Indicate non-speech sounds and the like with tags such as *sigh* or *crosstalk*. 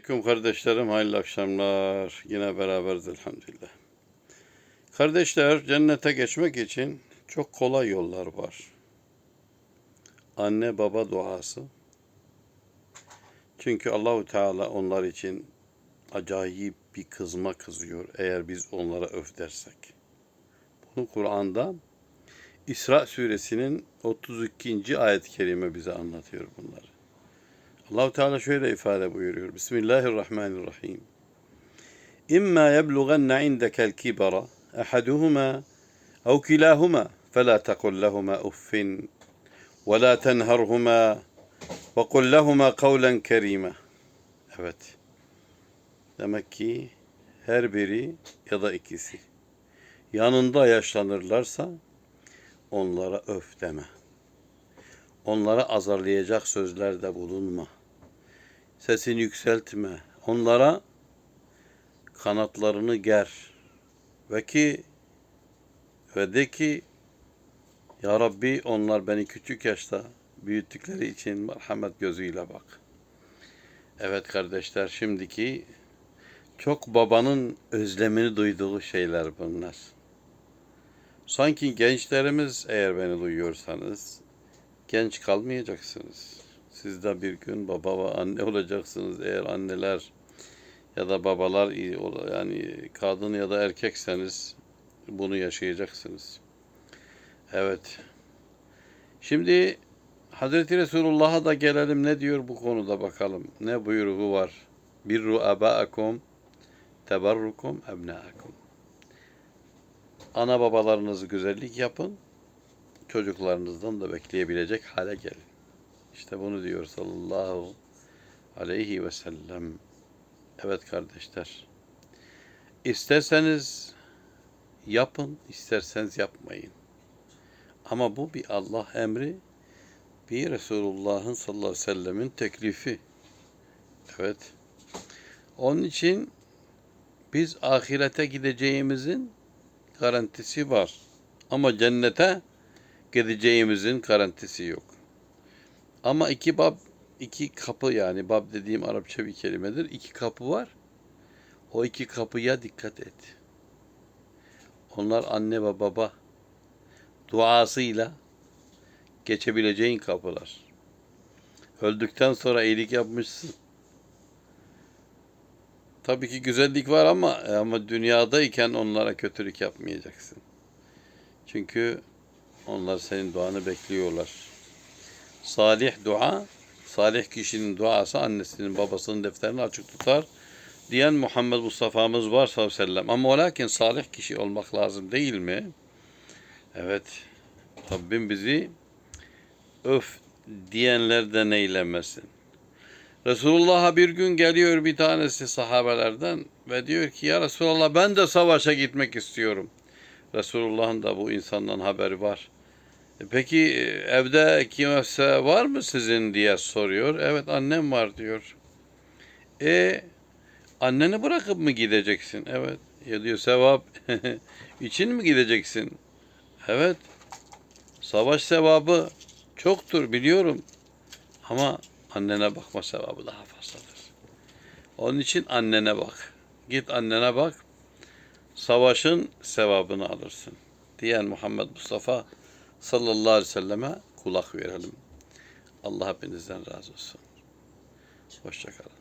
Aleyküm kardeşlerim, hayırlı akşamlar. Yine beraberiz elhamdülillah. Kardeşler, cennete geçmek için çok kolay yollar var. Anne baba duası. Çünkü Allahu Teala onlar için acayip bir kızma kızıyor eğer biz onlara öf dersek. Bunu Kur'an'da İsra suresinin 32. ayet-i kerime bize anlatıyor bunları. Allahu Teala şöyle ifade buyuruyor. Bismillahirrahmanirrahim. İmma yeblughanna indekel kibara ahaduhuma ev kilahuma lehuma uffin ve la tenharhuma ve kul lehuma kavlen kerima. Evet. Demek ki her biri ya da ikisi yanında yaşlanırlarsa onlara öf deme. Onlara azarlayacak sözlerde bulunma. Sesini yükseltme. Onlara kanatlarını ger. Ve ki ve de ki Ya Rabbi onlar beni küçük yaşta büyüttükleri için merhamet gözüyle bak. Evet kardeşler şimdiki çok babanın özlemini duyduğu şeyler bunlar. Sanki gençlerimiz eğer beni duyuyorsanız genç kalmayacaksınız. Siz de bir gün baba ve anne olacaksınız. Eğer anneler ya da babalar yani kadın ya da erkekseniz bunu yaşayacaksınız. Evet. Şimdi Hazreti Resulullah'a da gelelim ne diyor bu konuda bakalım. Ne buyruğu var? Birru abaakum teberrukum ebnaakum. Ana babalarınızı güzellik yapın. Çocuklarınızdan da bekleyebilecek hale gelin. İşte bunu diyor sallallahu aleyhi ve sellem. Evet kardeşler. İsterseniz yapın, isterseniz yapmayın. Ama bu bir Allah emri, bir Resulullah'ın sallallahu aleyhi ve sellemin teklifi. Evet. Onun için biz ahirete gideceğimizin garantisi var. Ama cennete gideceğimizin garantisi yok. Ama iki bab, iki kapı yani bab dediğim Arapça bir kelimedir. İki kapı var. O iki kapıya dikkat et. Onlar anne ve baba duasıyla geçebileceğin kapılar. Öldükten sonra iyilik yapmışsın. Tabii ki güzellik var ama ama dünyadayken onlara kötülük yapmayacaksın. Çünkü onlar senin duanı bekliyorlar. Salih dua, salih kişinin duası annesinin babasının defterini açık tutar diyen Muhammed Mustafa'mız var sallallahu aleyhi ve sellem. Ama lakin salih kişi olmak lazım değil mi? Evet. Rabbim bizi öf diyenlerden eylemesin. Resulullah'a bir gün geliyor bir tanesi sahabelerden ve diyor ki ya Resulallah ben de savaşa gitmek istiyorum. Resulullah'ın da bu insandan haberi var. E Peki e, evde kimse var mı sizin diye soruyor. Evet annem var diyor. E anneni bırakıp mı gideceksin? Evet. Ya diyor sevap *laughs* için mi gideceksin? Evet. Savaş sevabı çoktur biliyorum. Ama annene bakma sevabı daha fazladır. Onun için annene bak. Git annene bak. Savaşın sevabını alırsın. Diyen Muhammed Mustafa sallallahu aleyhi ve selleme kulak verelim. Allah hepinizden razı olsun. Hoşçakalın.